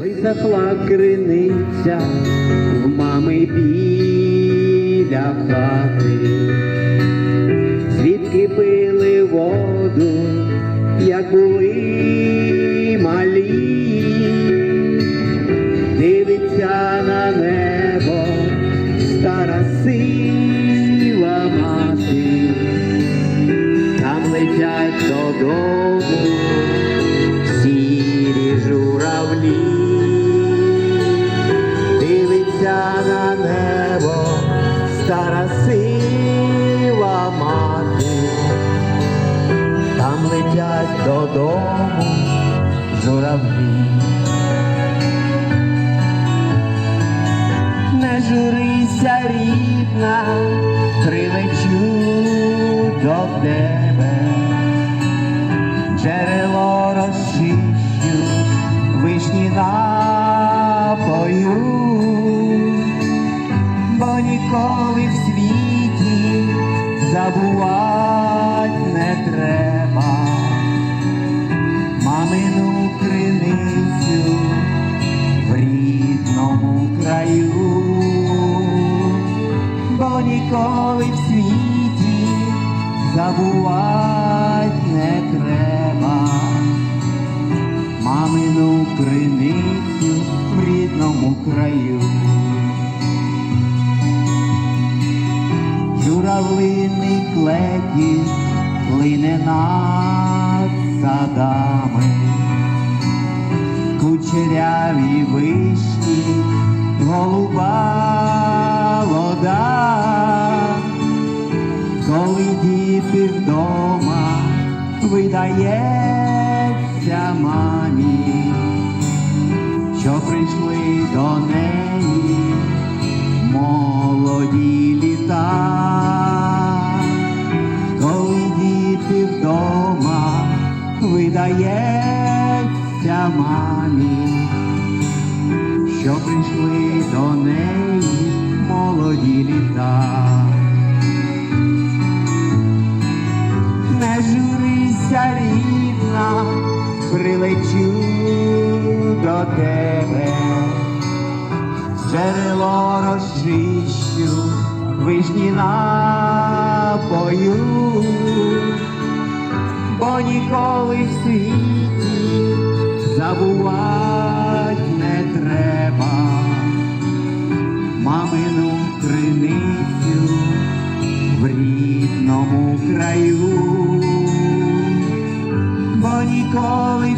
Висохла криниця в мами біля хати, звідки пили воду, як були малі, дивиться на небо стара сива мати, там летять додому стара сива мати, там летять додому журавлі. Не журися, рідна, прилечу до тебе. Джерело розчищу, вишні напою, бо ніколи світі забувати не треба. Мамину криницю в рідному краю, бо ніколи в світі забувать Журавлиний клекіт плине над садами, кучеряві вишні, голуба вода. Коли діти вдома видається мамі, що прийшли до неї молоді видається мамі, що прийшли до неї молоді літа. не журися, рідна, прилечу до тебе, джерело розчищу, вишні напою, бо ніколи в світі забувати не треба. Мамину криницю в рідному краю, бо ніколи